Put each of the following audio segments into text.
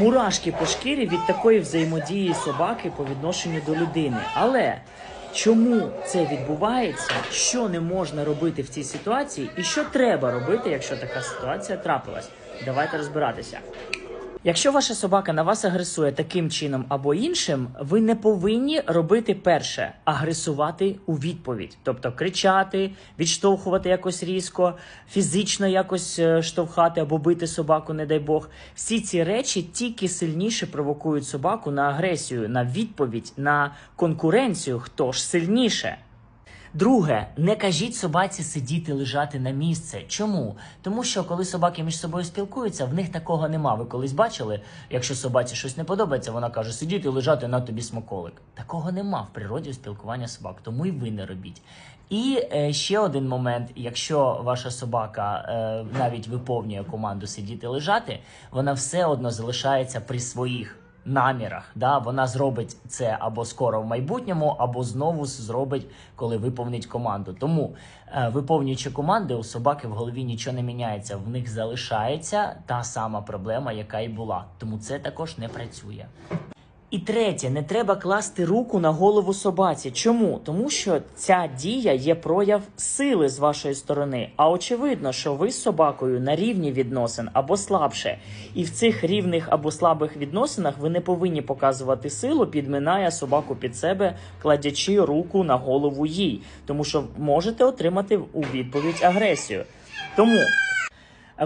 мурашки по шкірі від такої взаємодії собаки по відношенню до людини. Але чому це відбувається? Що не можна робити в цій ситуації, і що треба робити, якщо така ситуація трапилась? Давайте розбиратися. Якщо ваша собака на вас агресує таким чином або іншим, ви не повинні робити перше агресувати у відповідь, тобто кричати, відштовхувати якось різко, фізично якось е, штовхати або бити собаку, не дай Бог. Всі ці речі тільки сильніше провокують собаку на агресію, на відповідь, на конкуренцію. Хто ж сильніше? Друге, не кажіть собаці сидіти лежати на місце. Чому? Тому що коли собаки між собою спілкуються, в них такого нема. Ви колись бачили, якщо собаці щось не подобається, вона каже: сидіти лежати на тобі смаколик. Такого нема в природі спілкування собак, тому і ви не робіть. І е, ще один момент: якщо ваша собака е, навіть виповнює команду сидіти лежати, вона все одно залишається при своїх намірах. Да? Вона зробить це або скоро в майбутньому, або знову зробить, коли виповнить команду. Тому, е, виповнюючи команди, у собаки в голові нічого не міняється. В них залишається та сама проблема, яка й була. Тому це також не працює. І третє, не треба класти руку на голову собаці. Чому? Тому що ця дія є прояв сили з вашої сторони. А очевидно, що ви з собакою на рівні відносин або слабше. І в цих рівних або слабих відносинах ви не повинні показувати силу, підминає собаку під себе, кладячи руку на голову їй, тому що можете отримати у відповідь агресію. Тому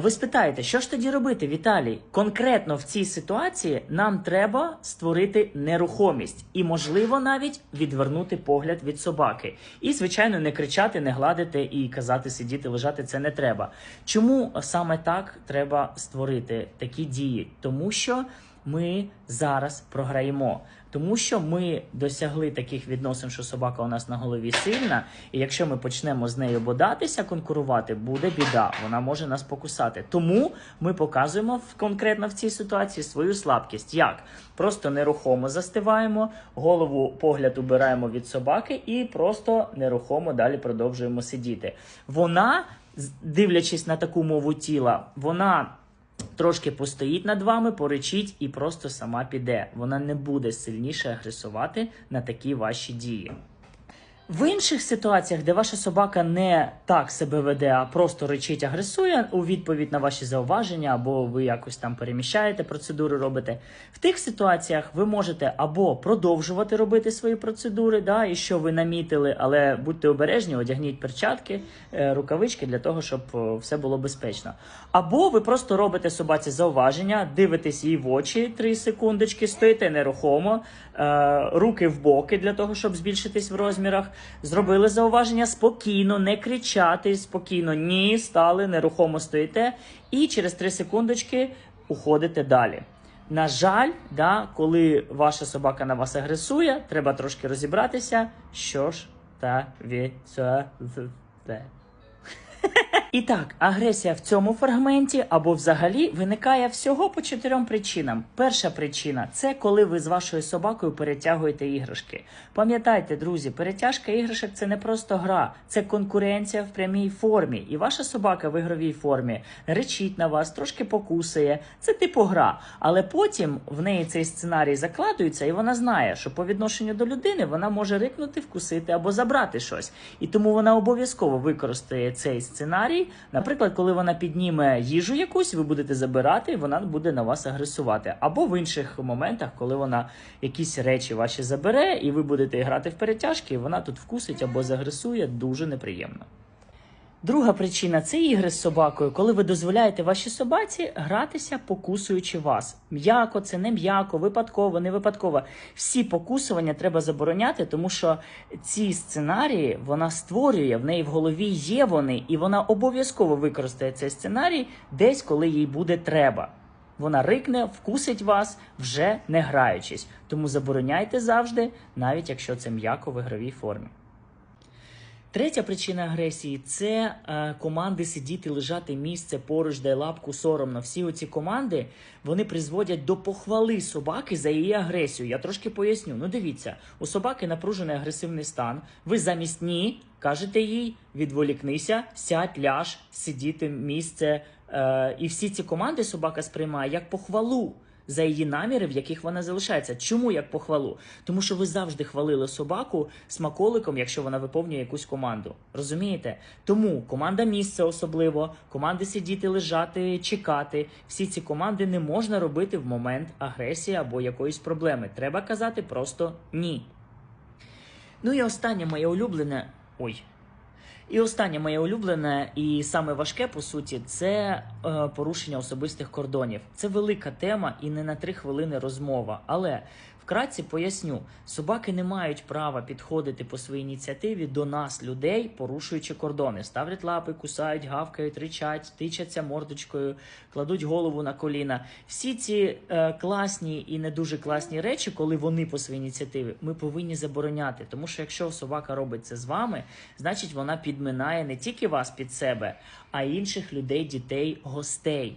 ви спитаєте, що ж тоді робити, Віталій? Конкретно в цій ситуації нам треба створити нерухомість і, можливо, навіть відвернути погляд від собаки. І, звичайно, не кричати, не гладити і казати сидіти, лежати це не треба. Чому саме так треба створити такі дії? Тому що ми зараз програємо. Тому що ми досягли таких відносин, що собака у нас на голові сильна, і якщо ми почнемо з нею бодатися, конкурувати, буде біда. Вона може нас покусати. Тому ми показуємо в, конкретно в цій ситуації свою слабкість. Як? Просто нерухомо застиваємо, голову погляд убираємо від собаки і просто нерухомо далі продовжуємо сидіти. Вона, дивлячись на таку мову тіла, вона. Трошки постоїть над вами, поречить і просто сама піде. Вона не буде сильніше агресувати на такі ваші дії. В інших ситуаціях, де ваша собака не так себе веде, а просто речить, агресує у відповідь на ваші зауваження, або ви якось там переміщаєте процедури, робите. В тих ситуаціях ви можете або продовжувати робити свої процедури, да, і що ви намітили, але будьте обережні, одягніть перчатки, е, рукавички для того, щоб е, все було безпечно. Або ви просто робите собаці зауваження, дивитесь їй в очі 3 секундочки, стоїте нерухомо, е, руки в боки для того, щоб збільшитись в розмірах. Зробили зауваження спокійно, не кричати, спокійно, ні, стали, нерухомо стоїте, і через 3 секундочки уходите далі. На жаль, да, коли ваша собака на вас агресує, треба трошки розібратися, що ж та від. І так, агресія в цьому фрагменті або взагалі виникає всього по чотирьом причинам. Перша причина це коли ви з вашою собакою перетягуєте іграшки. Пам'ятайте, друзі, перетяжка іграшок це не просто гра, це конкуренція в прямій формі. І ваша собака в ігровій формі речить на вас, трошки покусує. Це типу гра. Але потім в неї цей сценарій закладується, і вона знає, що по відношенню до людини вона може рикнути, вкусити або забрати щось. І тому вона обов'язково використає цей сценарій. Наприклад, коли вона підніме їжу якусь, ви будете забирати, і вона буде на вас агресувати. Або в інших моментах, коли вона якісь речі ваші забере, і ви будете грати в перетяжки, і вона тут вкусить або загресує, дуже неприємно. Друга причина це ігри з собакою, коли ви дозволяєте вашій собаці гратися, покусуючи вас. М'яко, це не м'яко, випадково, не випадково. Всі покусування треба забороняти, тому що ці сценарії вона створює, в неї в голові є вони, і вона обов'язково використає цей сценарій десь, коли їй буде треба. Вона рикне, вкусить вас, вже не граючись. Тому забороняйте завжди, навіть якщо це м'яко в ігровій формі. Третя причина агресії це е, команди сидіти, лежати місце поруч, дай лапку соромно. Всі оці команди вони призводять до похвали собаки за її агресію. Я трошки поясню. Ну, дивіться, у собаки напружений агресивний стан. Ви замість ні кажете їй, відволікнися, сядь, ляж, сидіти місце. Е, і всі ці команди собака сприймає як похвалу. За її наміри, в яких вона залишається. Чому як похвалу? Тому що ви завжди хвалили собаку смаколиком, якщо вона виповнює якусь команду. Розумієте? Тому команда місце особливо, команди сидіти, лежати, чекати. Всі ці команди не можна робити в момент агресії або якоїсь проблеми. Треба казати просто ні. Ну і останнє моє улюблене. Ой. І останнє моє улюблене і саме важке по суті це е, порушення особистих кордонів. Це велика тема і не на три хвилини розмова. Але вкратці поясню: собаки не мають права підходити по своїй ініціативі до нас, людей, порушуючи кордони. Ставлять лапи, кусають, гавкають, ричать, тичаться мордочкою, кладуть голову на коліна. Всі ці е, класні і не дуже класні речі, коли вони по своїй ініціативі, ми повинні забороняти. Тому що якщо собака робить це з вами, значить вона підминає не тільки вас під себе, а й інших людей, дітей, гостей.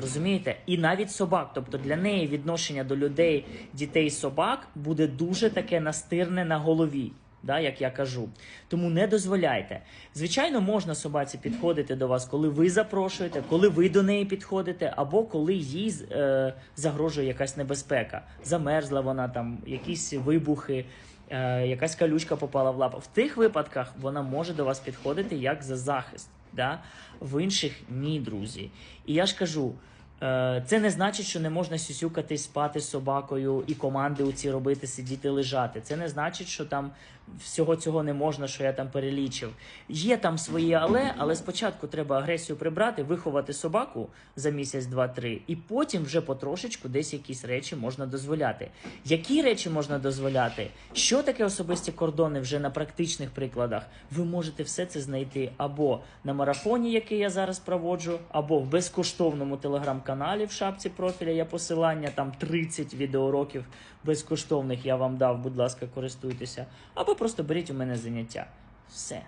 Розумієте? І навіть собак. Тобто для неї відношення до людей, дітей, собак буде дуже таке настирне на голові. Да, як я кажу, тому не дозволяйте. Звичайно, можна собаці підходити до вас, коли ви запрошуєте, коли ви до неї підходите, або коли їй е, загрожує якась небезпека. Замерзла вона там, якісь вибухи, е, якась калючка попала в лапу. В тих випадках вона може до вас підходити як за захист. Да? В інших ні, друзі. І я ж кажу. Е, Це не значить, що не можна сюсюкати, спати з собакою і команди у ці робити, сидіти, лежати. Це не значить, що там всього цього не можна, що я там перелічив. Є там свої але, але спочатку треба агресію прибрати, виховати собаку за місяць, два-три, і потім вже потрошечку десь якісь речі можна дозволяти. Які речі можна дозволяти? Що таке особисті кордони вже на практичних прикладах? Ви можете все це знайти або на марафоні, який я зараз проводжу, або в безкоштовному телеграм-каналі в шапці профіля є посилання, там 30 відеоуроків безкоштовних я вам дав, будь ласка, користуйтеся, або просто беріть у мене заняття. Все.